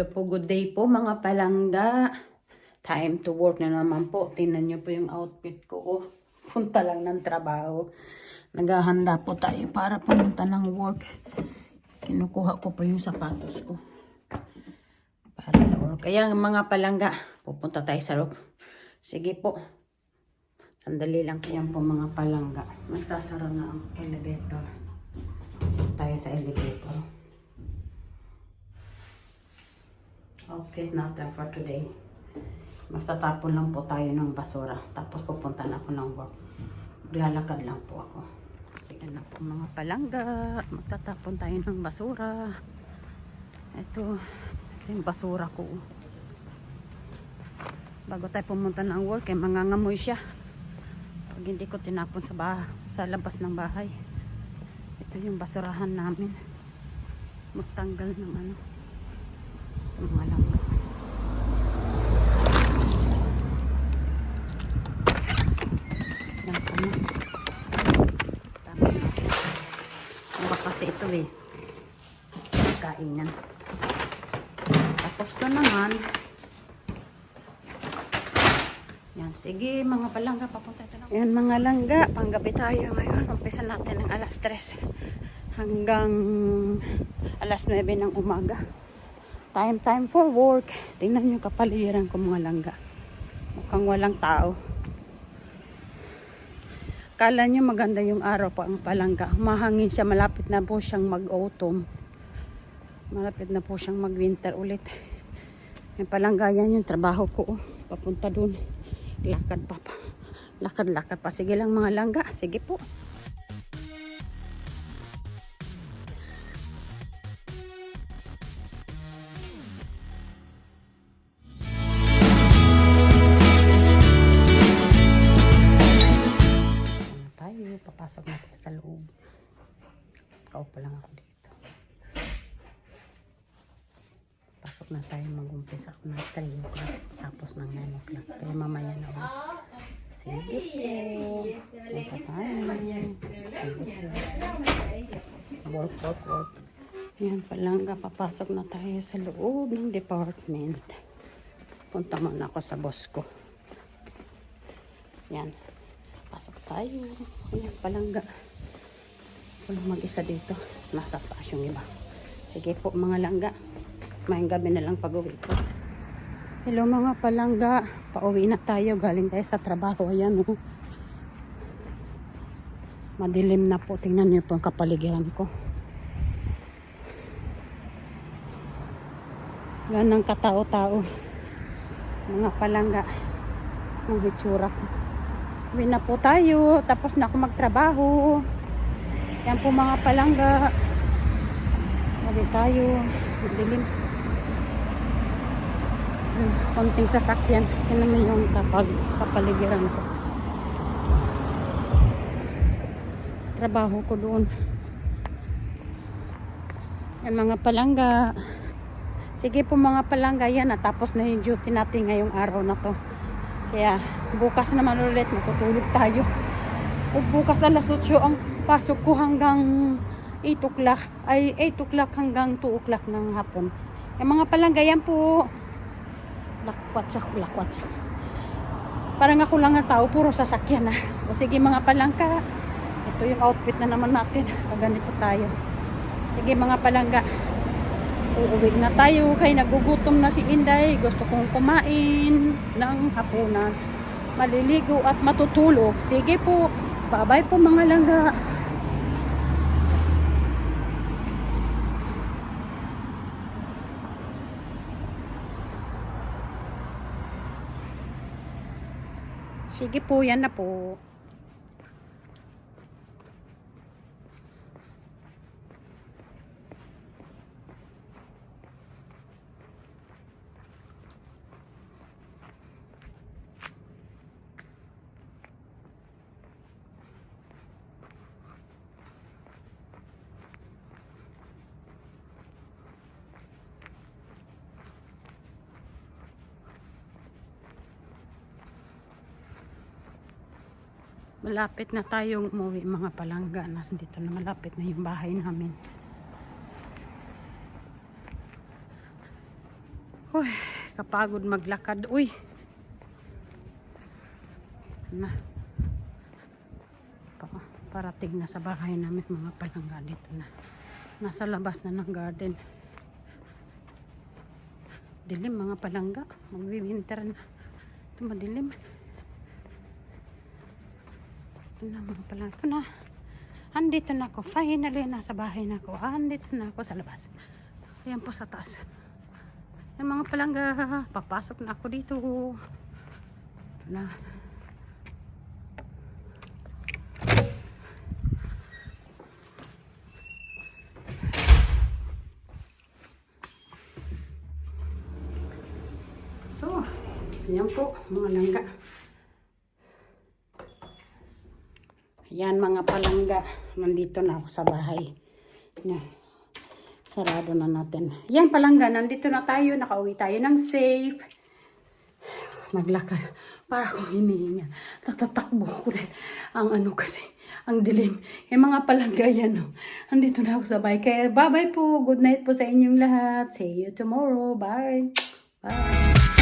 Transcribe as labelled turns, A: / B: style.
A: Hello po, good day po mga palangga. Time to work na naman po. Tingnan niyo po yung outfit ko. Oh, punta lang ng trabaho. Naghahanda po tayo para pumunta ng work. Kinukuha ko po yung sapatos ko. Para sa work. Kaya mga palangga, pupunta tayo sa work. Sige po. Sandali lang po po mga palangga. Magsasara na ang elevator. Dito tayo sa elevator. Outfit natin for today. Magtatapon lang po tayo ng basura. Tapos pupunta na ako ng work. Maglalakad lang po ako. Sige na po mga palangga. Magtatapon tayo ng basura. Ito. Ito yung basura ko. Bago tayo pumunta ng work, eh, mangangamoy siya. Pag hindi ko tinapon sa, bah sa labas ng bahay. Ito yung basurahan namin. Magtanggal ng ano. Ito mga langga. Kasi ito eh. Kainan. Tapos to naman. Yan, sige mga palangga, papunta ito lang. Yan mga langga, panggabi tayo ngayon. Umpisa natin ng alas 3 hanggang alas 9 ng umaga. Time time for work. Tingnan nyo kapaligiran ko mga langga. Mukhang walang tao. Kala nyo maganda yung araw pa ang palangga. Mahangin siya, malapit na po siyang mag-autumn. Malapit na po siyang mag-winter ulit. Yung palangga yan yung trabaho ko. Papunta dun. Lakad pa pa. Lakad-lakad pa. Sige lang mga langga. Sige po. Papasok natin sa loob. Kaupo lang ako dito. Pasok na tayo, mag-umpisa ako ng 3 o'clock, tapos ng 9 o'clock. Kaya mamaya na ulit. Sige po. Punta tayo. Work, work, work. Yan palangga, papasok na tayo sa loob ng department. Punta muna ako sa boss ko. Yan. Pasok tayo. Ayan, palangga. Ako lang mag-isa dito. Nasa taas yung iba. Sige po, mga langga. Mayang gabi na lang pag-uwi ko. Hello mga palangga. Pauwi na tayo. Galing tayo sa trabaho. Ayan oh. Madilim na po. Tingnan niyo po ang kapaligiran ko. Yan ang katao-tao. Mga palangga. Ang hitsura ko. Uwi na po tayo. Tapos na ako magtrabaho. Yan po mga palangga. Uwi tayo. Madilim. Hmm, Konting sasakyan. Tingnan mo yung kapag kapaligiran ko. Trabaho ko doon. Yan mga palangga. Sige po mga palangga yan. Natapos na yung duty natin ngayong araw na to. Kaya bukas naman ulit matutulog tayo. O bukas alas 8 ang pasok ko hanggang 8 o'clock. Ay 8 o'clock hanggang 2 o'clock ng hapon. Yung mga palangga yan po. Lakwatsak, lakwatsak. Parang ako lang ang tao, puro sasakyan na. O sige mga palangga. Ito yung outfit na naman natin. Pag ganito tayo. Sige mga palangga. Uuwi na tayo kay nagugutom na si Inday. Gusto kong kumain ng hapunan. Maliligo at matutulog. Sige po. Bye-bye po mga langga. Sige po, yan na po. Malapit na tayong umuwi mga palangga. Nas dito na malapit na yung bahay namin. Uy, kapagod maglakad. Uy. Na. Pa- Parating na sa bahay namin mga palangga dito na. Nasa labas na ng garden. Dilim mga palangga. Magwi-winter na. Ito madilim. Ito na mga palangga. Ito na. Andito na ako. Finally, nasa bahay na ako. Andito na ako sa labas. Ayan po sa taas. Yung mga palangga, papasok na ako dito. Ito na. So, ayan po, mga langga. Ayan mga palangga. Nandito na ako sa bahay. Yan. Sarado na natin. Yan palangga, nandito na tayo. Nakauwi tayo ng safe. Naglakad. Para kong hinihinga. Natatakbo ko rin. Ang ano kasi, ang dilim. Yung mga palangga yan. Oh. Andito na ako sa bahay. Kaya bye-bye po. Good night po sa inyong lahat. See you tomorrow. Bye. Bye.